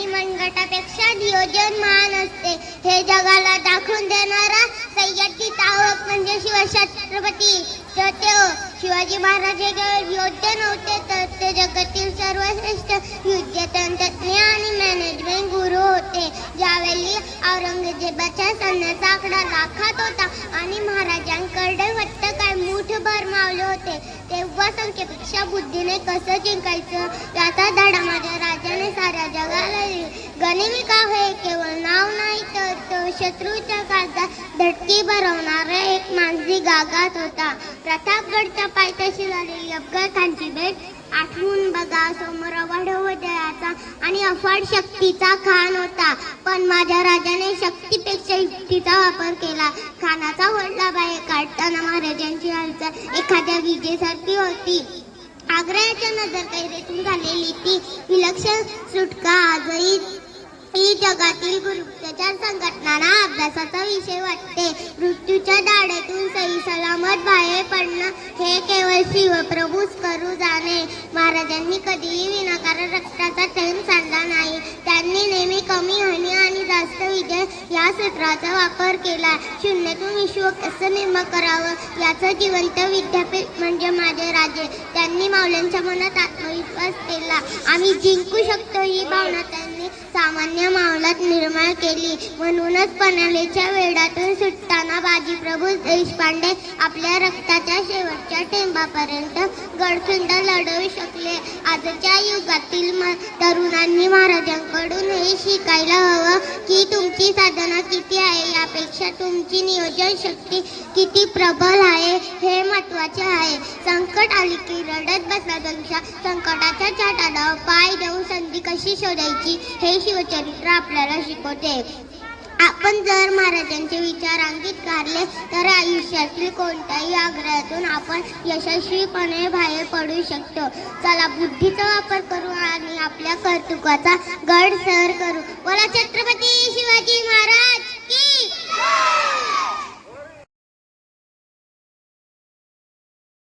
आणि मनगटापेक्षा नियोजन महान असते. हे जगाला दाखवून देणारा सह्याद्री तावक म्हणजे शिवछत्रपती. तर ते हो, शिवाजी महाराज हे केवळ योद्धे नव्हते तर ते जगातील सर्वश्रेष्ठ युद्ध तंत्रज्ञ आणि मॅनेजमेंट गुरु होते. ज्यावेळी औरंगजेबाच्या सैन्याचा आकडा लाखात होता आणि महाराजांकडे फक्त काय मूठभर मावले होते तेव्हा संख्येपेक्षा बुद्धीने कसं जिंकायचं? याचा धडा माझ्या राजाने साऱ्या जगाला दिला. हे केवळ नाव नाही तर तो शत्रूच्या काळात धडकी भरवणारा एक मानसी गागात होता. प्रतापगडच्या पायथ्याशी झालेली अफगाण खानची भेट आठवून बघा समोर वाढवण्याचा आणि अफाट शक्तीचा खान होता. पण माझ्या राजाने शक्तीपेक्षा युक्तीचा वापर केला. खानाचा वडला बाहेर काढताना महाराजांची हालचाल एखाद्या विजेसारखी होती. आग्र्याच्या नजर कैरेतून झालेली ती विलक्षण सुटका आजही ही जगातील गुप्तचर संघटनांना अभ्यासाचा विषय वाटते. मृत्यूच्या दाड्यातून सही सलामत बाहेर पडणं हे केवळ शिवप्रभूच करू जाणे. महाराजांनी कधीही विनाकारण रक्ताचा थेंब सांडला नाही. त्यांनी नेहमी कमी हानी आणि जास्त विजय या सूत्राचा वापर केला. शून्यातून विश्व कसं निर्माण करावं? याचं जिवंत विद्यापीठ म्हणजे माझे राजे त्यांनी मावल्यांच्या मनात आत्मविश्वास केला. आम्ही जिंकू शकतो ही भावना त्यांनी सामान्य मावलात निर्माण केली. म्हणूनच पनालीच्या वेडातून सुटताना बाजीप्रभू देशपांडे आपल्या रक्ताच्या शेवटच्या टेंबापर्यंत गडखिंड लढवू शकले. आजच्या युगातील म- तरुणांनी महाराजांकडून हे शिकायला हवं की तुमची साधना किती आहे? यापेक्षा तुमची नियोजन शक्ती किती प्रबल आहे? हे महत्त्वाचे आहे. संकट आली की रडत बसण्यापेक्षा संकटाच्या चाटाला पाय देऊन संधी कशी शोधायची हे शिवचरित्र आपल्याला शिकवते. आपण जर महाराजांचे विचार अंकित काढले तर आयुष्यातील कोणत्याही आग्रहातून आपण यशस्वीपणे बाहेर पडू शकतो. चला बुद्धीचा वापर करू आणि आपल्या कर्तृत्वाचा गड सर करू. बोला छत्रपती शिवाजी महाराज